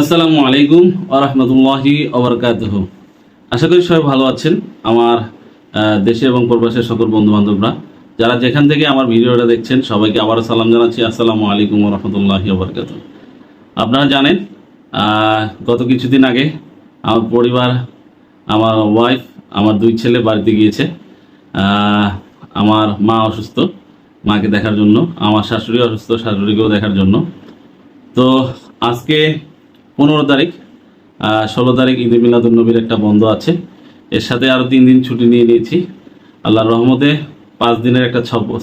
আসসালামু আলাইকুম আরহামতুল্লাহি ওবরকাতহ আশা করি সবাই ভালো আছেন, আমার দেশে এবং প্রবাসের সকল বন্ধু বান্ধবরা যারা যেখান থেকে আমার ভিডিওটা দেখছেন, সবাইকে আবারও সালাম জানাচ্ছি। আসসালামু আলাইকুম রহমতুল্লাহি ওবরকাত আপনারা জানেন গত কিছুদিন আগে আমার পরিবার, আমার ওয়াইফ আমার দুই ছেলে বাড়িতে গিয়েছে। আমার মা অসুস্থ, মাকে দেখার জন্য, আমার শাশুড়ি অসুস্থ, শাশুড়িকেও দেখার জন্য। তো আজকে পনেরো তারিখ ষোলো তারিখ ঈদ মিলাদুল নবীর একটা বন্ধ আছে। এর সাথে আরও তিন দিন ছুটি নিয়ে নিয়েছি। আল্লাহর রহমতে পাঁচ দিনের একটা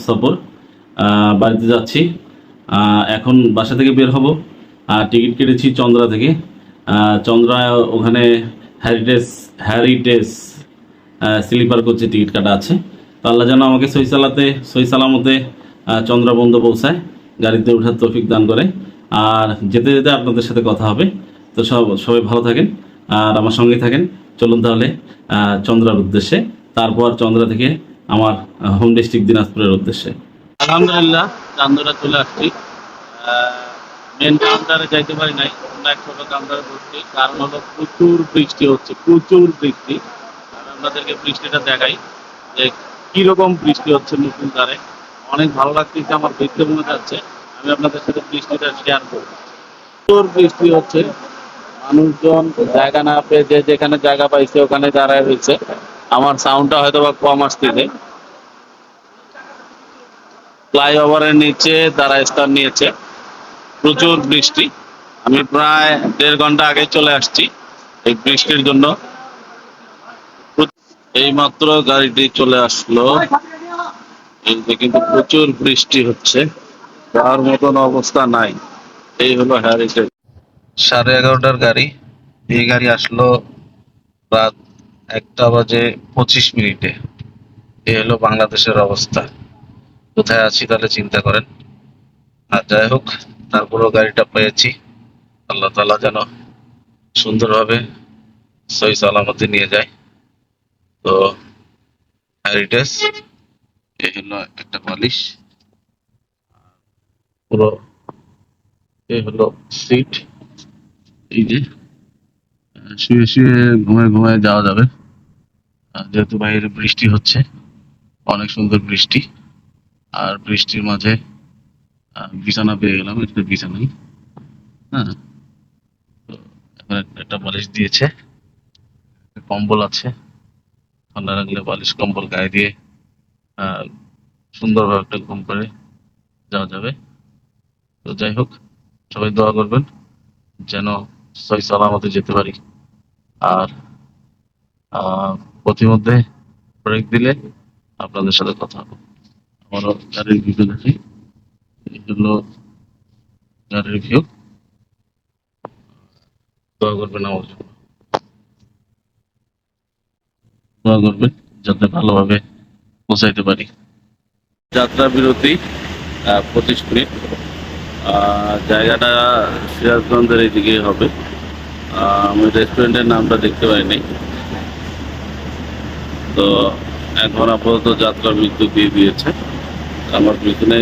সফর বাড়িতে যাচ্ছি। এখন বাসা থেকে বের হব। আর টিকিট কেটেছি চন্দ্রা থেকে। চন্দ্রা ওখানে হ্যারিটেজ হ্যারিটেজ স্লিপার কোচে টিকিট কাটা আছে। তো আল্লাহ যেন আমাকে সই সালাতে সই সালামতে আহ, চন্দ্রা বন্ধ পৌঁছায় গাড়িতে ওঠার তৌফিক দান করে। আর যেতে যেতে আপনাদের সাথে কথা হবে। তো সব, সবাই ভালো থাকেন, আর আমার সঙ্গে থাকেন। চলুন তাহলে চন্দ্রার উদ্দেশ্যে। তারপর চন্দ্রা থেকে আমার হোম ডিস্ট্রিক্ট দিনাজপুরের উদ্দেশ্যে। আলহামদুলিল্লাহ চান্দরা চলে আসছি। মেন কাউন্টারে যাইতে পারি নাই। অন্য এক ছোট কাউন্টারে বসছি। কারণ হলো প্রচুর বৃষ্টি হচ্ছে, প্রচুর বৃষ্টি। আমি আপনাদেরকে বৃষ্টিটা দেখাই যে কীরকম বৃষ্টি হচ্ছে নতুন তারে অনেক ভালো লাগতেছে, আমার দেখতে মনে যাচ্ছে আমি আপনাদের সাথে বৃষ্টিটা শেয়ার করব। প্রচুর বৃষ্টি হচ্ছে। মানুষজন জায়গা না পেয়ে যে যেখানে জায়গা পাইছে, ওখানে দাঁড়ায় হয়েছে আমার সাউন্ডটা হয়তো বা কম আসতেছে। ফ্লাইওভারের নিচে তারা স্থান নিয়েছে। প্রচুর বৃষ্টি। আমি প্রায় দেড় ঘণ্টা আগে চলে আসছি এই বৃষ্টির জন্য। এই মাত্র গাড়িটি চলে আসলো। কিন্তু প্রচুর বৃষ্টি হচ্ছে। যাওয়ার মতন অবস্থা নাই। এই হলো হ্যারিটেজ সাড়ে এগারোটার গাড়ি। এই গাড়ি আসলো রাত একটা বাজে পঁচিশ মিনিটে। এই হলো বাংলাদেশের অবস্থা। কোথায় আছি তাহলে চিন্তা করেন। আর যাই হোক, তারপরেও গাড়িটা পেয়েছি। আল্লাহ তালা যেন সুন্দরভাবে সই সালামতে নিয়ে যায়। তো হ্যারিটেজ এই হলো একটা বালিশ পুরো এই হলো সিট এই যে শুয়ে শুয়ে ঘুমায় ঘুমায় যাওয়া যাবে। যেহেতু বাইরে বৃষ্টি হচ্ছে, অনেক সুন্দর বৃষ্টি। আর বৃষ্টির মাঝে বিছানা পেয়ে গেলাম একটা বিছানাই। হ্যাঁ একটা- বালিশ দিয়েছে কম্বল আছে। ঠান্ডা লাগলে বালিশ কম্বল গায়ে দিয়ে সুন্দরভাবে একটা ঘুম করে যাওয়া যাবে। তো যাই হোক, সবাই দোয়া করবেন যেন সহি সালামতে যেতে পারি। আর পথিমধ্যে ব্রেক দিলে আপনাদের সাথে কথা হবে। আমারও গাড়ির ভিউ দেখি। এই হলো গাড়ির ভিউ দোয়া করবেন আমার জন্য। দোয়া করবেন যাতে ভালোভাবে পৌঁছাইতে পারি। যাত্রা বিরতি পঁচিশ মিনিট। জায়গাটা সিরাজগঞ্জের এইদিকে হবে। আমি রেস্টুরেন্টের নামটা দেখতে পাইনি। তো এখন আপাতত যাত্রা বিদ্যুৎ দিয়ে দিয়েছে। আমার পিছনে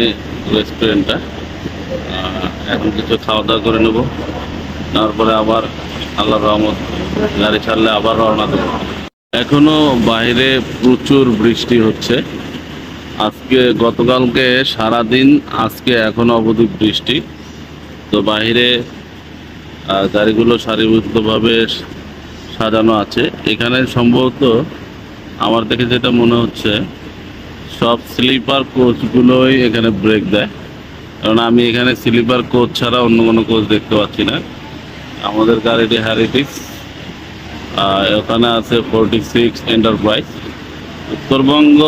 রেস্টুরেন্টটা এখন কিছু খাওয়া দাওয়া করে নেব। তারপরে আবার আল্লাহ রহমত গাড়ি ছাড়লে আবার রওনা দেবো। এখনও বাইরে প্রচুর বৃষ্টি হচ্ছে। আজকে গতকালকে সারাদিন আজকে এখনও অবধি বৃষ্টি। তো আহ, গাড়িগুলো সারিবদ্ধভাবে সাজানো আছে। এখানে সম্ভবত আমার দেখে যেটা মনে হচ্ছে সব স্লিপার কোচগুলোই এখানে ব্রেক দেয়। কারণ আমি এখানে স্লিপার কোচ ছাড়া অন্য কোনো কোচ দেখতে পাচ্ছি না। আমাদের গাড়িটি হ্যারিটিস ওখানে আছে ফোরটি সিক্স এন্টারপ্রাইজ। উত্তরবঙ্গ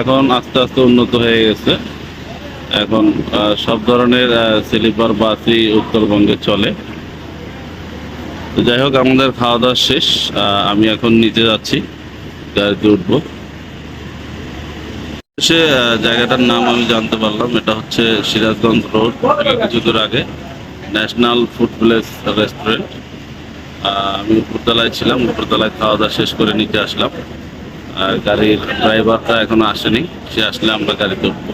এখন আস্তে আস্তে উন্নত হয়ে গেছে। এখন সব ধরনের স্লিপার, বাসই উত্তরবঙ্গে চলে। তো যাই হোক, আমাদের খাওয়া দাওয়া শেষ। আমি এখন নিচে যাচ্ছি, গাড়িতে উঠবো। সে জায়গাটার নাম আমি জানতে পারলাম, এটা হচ্ছে সিরাজগঞ্জ রোড কিছু দূর আগে। National food place restaurant. আমি উপরতলায় ছিলাম, উপরতলায় খাওয়া দাওয়া শেষ করে নিচে আসলাম। গাড়ির ড্রাইভারটা এখনও আসেনি। সে আসলে আমরা গাড়িতে উঠবো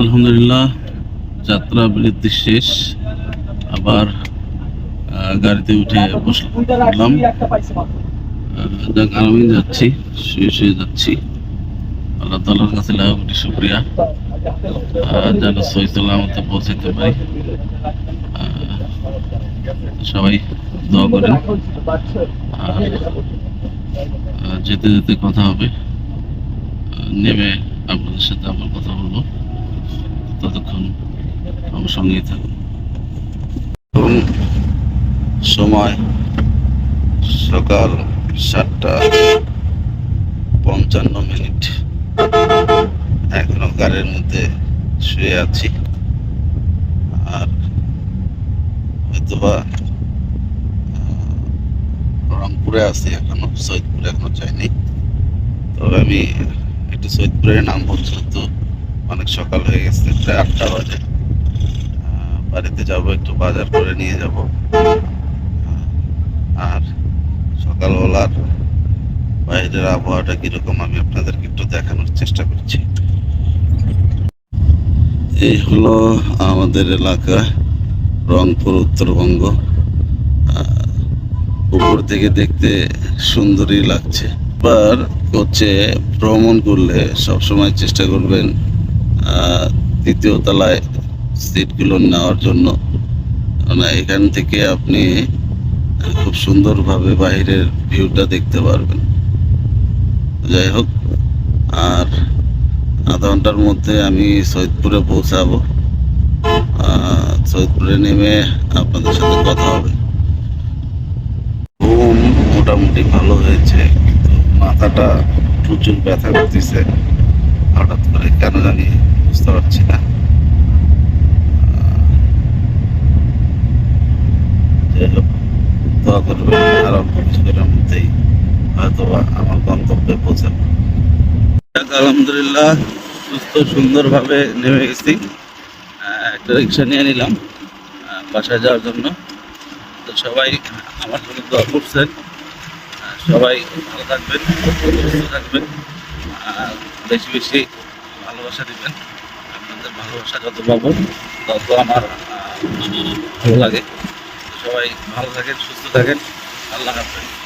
আলহামদুলিল্লাহ যাত্রা বৃদ্ধি শেষ। আবার গাড়িতে উঠে বসলাম। যাক আমি যাচ্ছি শুয়ে শুয়ে যাচ্ছি। আল্লাহ তালার কাছে শুক্রিয়া। আহ, যেন সহি সালামতে পৌঁছাতে পারি। সবাই দোয়া করেন। আর যেতে যেতে কথা হবে। নেমে আপনাদের সাথে আবার কথা বলব। ততক্ষণ আমার সঙ্গেই থাকুন। এখন সময় সকাল সাতটা পঞ্চান্ন মিনিট। এখনও গাড়ির মধ্যে শুয়ে আছি। আর হয়তোবা রংপুরে আছি, এখনও সৈয়দপুরে এখনও যাইনি। তবে আমি একটু সৈয়দপুরের নাম বলছি তো, অনেক সকাল হয়ে গেছে, প্রায় আটটা বাজে। বাড়িতে যাব, একটু বাজার করে নিয়ে যাব। আর সকালবেলার বাইরের আবহাওয়াটা কীরকম, আমি আপনাদেরকে একটু দেখানোর চেষ্টা করছি। এই হলো আমাদের এলাকা, রংপুর, উত্তরবঙ্গ। উপর থেকে দেখতে সুন্দরই লাগছে। এবার হচ্ছে ভ্রমণ করলে সবসময় চেষ্টা করবেন তৃতীয় তলায় সিটগুলো নেওয়ার জন্য। মানে এখান থেকে আপনি খুব সুন্দরভাবে বাইরের ভিউটা দেখতে পারবেন। যাই হোক, আর আধা ঘণ্টার মধ্যে আমি সৈয়দপুরে পৌঁছাবো। সৈয়দপুরে নেমে আপনাদের সাথে কথা হবে। মোটামুটি ভালো হয়েছে, কিন্তু মাথাটা প্রচুর ব্যথা করতেছে। হঠাৎ করে কেন জানি বুঝতে পারছি না। দোয়া করবেন, আর অল্প কিছুদিনের মধ্যেই হয়তো আমার গন্তব্যে পৌঁছাবো। আলহামদুলিল্লাহ, সুস্থ, সুন্দরভাবে নেমে গেছি। একটা রিক্সা নিয়ে নিলাম বাসায় যাওয়ার জন্য। তো সবাই আমার জন্য দোয়া করছেন। সবাই ভালো থাকবেন, সুস্থ থাকবেন, আর বেশি বেশি ভালোবাসা দেবেন। আপনাদের ভালোবাসা যত পাবো, তত আমার ভালো লাগে। সবাই ভালো থাকেন, সুস্থ থাকেন। আল্লাহ হাফেজ।